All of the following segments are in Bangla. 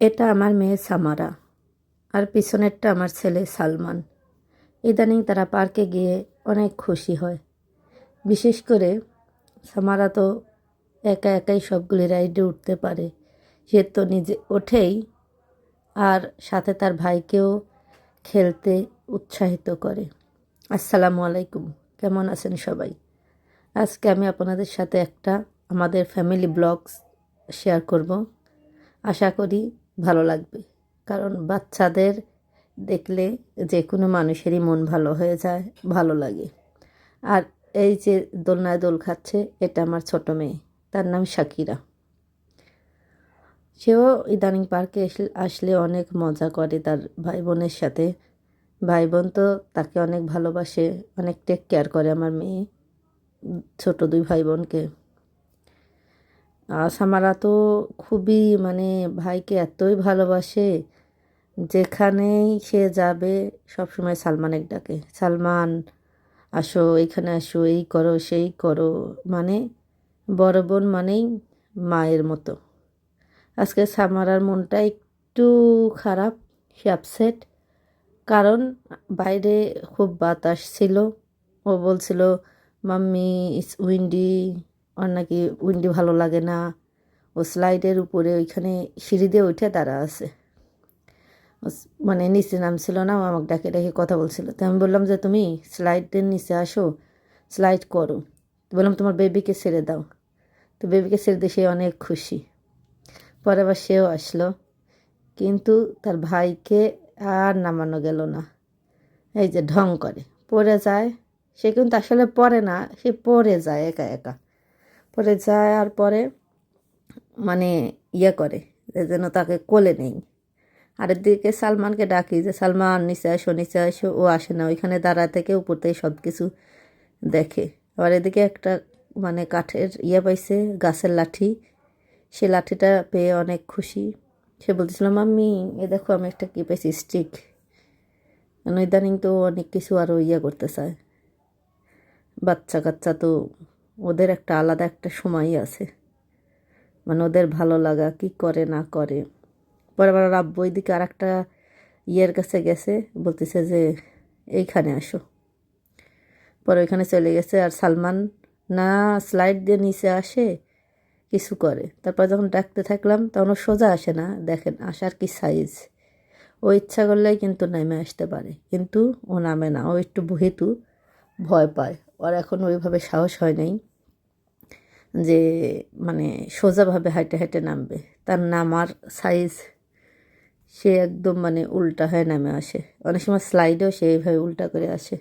এটা আমার মেয়ে সামারা, আর পিছনেরটা আমার ছেলে সালমান। ইদানিং তারা পার্কে গিয়ে অনেক খুশি হয়। বিশেষ করে সামারা তো একা একাই সবগুলি রাইডে উঠতে পারে। সে তো নিজে ওঠেই, আর সাথে তার ভাইকেও খেলতে উৎসাহিত করে। আসসালামু আলাইকুম, কেমন আছেন সবাই? আজকে আমি আপনাদের সাথে একটা আমাদের ফ্যামিলি ব্লগস শেয়ার করব। আশা করি ভালো লাগবে। কারণ বাচ্চাদের দেখলে যে কোনো মানুষেরই মন ভালো হয়ে যায়, ভালো লাগে। আর এই যে দোলনায় দোল খাচ্ছে, এটা আমার ছোট মেয়ে, তার নাম শাকিরা। সেও ইদানিং পার্কে আসলে অনেক মজা করে তার ভাই বোনের সাথে। ভাই বোন তো তাকে অনেক ভালোবাসে, অনেক টেক কেয়ার করে আমার মেয়ে, ছোট দুই ভাই বোনকে সামারা তো খুবই মানে ভাইকে এতই ভালোবাসে যেখানেই সে যাবে সবসময় সালমানের ডাকে সালমান, আসো, এখানে আসো, এই করো, সেই করো মানে বড় বোন মানেই মায়ের মতো। আজকে সামারার মনটা একটু খারাপ, সে আপসেট কারণ বাইরে খুব বাতাস ছিল। ও বলছিল, মাম্মি ইস উইন্ডি ওর নাকি উইন্ডি ভালো লাগে না। ও স্লাইডের উপরে ওইখানে সিঁড়ি দিয়ে উঠে দাঁড়া আছে। মানে নিচে নামছিল না, ও আমাকে ডাকে ডাকে কথা বলছিল। তো আমি বললাম যে, তুমি স্লাইডের নিচে আসো, স্লাইড করো। বললাম, তোমার বেবিকে ছেড়ে দাও। তো বেবিকে ছেড়ে দিয়ে সে অনেক খুশি। পরে আবার সেও আসলো। কিন্তু তার ভাইকে আর নামানো গেল না। এই যে ঢং করে। পড়ে যায়। সে কিন্তু আসলে পড়ে না, সে পড়ে যায় একা একা। পড়ে যায় আর পরে মানে ইয়ে করে যে যেন তাকে কোলে নেই। আর এদিকে সালমানকে ডাকি যে, সালমান, নিচে আসো নিচে আসো, ও আসে না, ওইখানে দাঁড়া থেকে উপর থেকে সব কিছু দেখে। আবার এদিকে একটা মানে কাঠের ইয়ে পাইছে, গাছের লাঠি। সে লাঠিটা পেয়ে অনেক খুশি। সে বলতেছিল, মাম্মি, এ দেখো আমি একটা কী পেয়েছি স্টিক। মানে ইদানিং তো অনেক কিছু আরও ইয়ে করতে চায় বাচ্চা কাচ্চা তো ওদের একটা আলাদা একটা সময় আছে। মানে ওদের ভালো লাগা, কি করে, না করে। পরে আবার রাব্বু ওইদিকে আর একটা ইয়ের কাছে গেছে, বলতেছে যে, এইখানে আসো। পরে ওইখানে চলে গেছে আর সালমান না স্লাইড দিয়ে নিচে আসে, কিছু করে। তারপর যখন ডাকতে থাকলাম তখন সোজা আসে না, দেখেন আসার কি সাইজ ও ইচ্ছা করলেই কিন্তু নেমে আসতে পারে, কিন্তু ও নামে না। ও একটু ভেতু ভয় পায়। ওর এখন ওইভাবে সাহস হয় নাই। যে মানে সোজাভাবে হাইটে হাইটে নামবে। তার নামার সাইজ সে একদম মানে উল্টা হয়ে নামে আসে। অনেক সময় স্লাইডেও সে এইভাবে উল্টা করে আসে।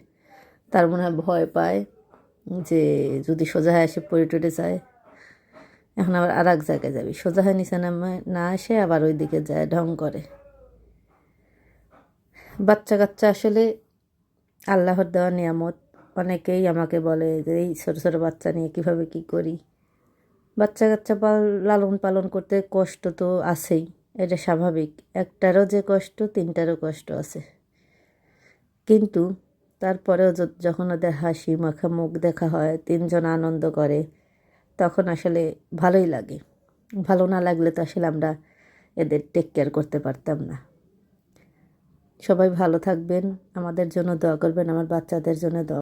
তার মনে হয় ভয় পায় যে, যদি সোজা হয়ে আসে পড়ে টরে যায়, এখন আবার আর এক জায়গায় যাবি। সোজা হয়ে নিচে নামে, না আসে আবার ওই দিকে যায়, ঢং করে। বাচ্চা কাচ্চা আসলে আল্লাহর দেওয়া নিয়ামত। অনেকেই আমাকে বলে যে, এই ছোটো ছোটো বাচ্চা নিয়ে কীভাবে কী করি? বাচ্চা কাচ্চা পাল লালন পালন করতে কষ্ট তো আছেই, এটা স্বাভাবিক। একটারও যে কষ্ট, তিনটারও কষ্ট আছে। কিন্তু তারপরেও যখন ওদের হাসি, মাখা মুখ দেখা হয়, তিনজন আনন্দ করে, তখন আসলে ভালোই লাগে। ভালো না লাগলে তো আসলে আমরা এদের টেক কেয়ার করতে পারতাম না। সবাই ভালো থাকবেন, আমাদের জন্য দোয়া করবেন, আমার বাচ্চাদের জন্য দোয়া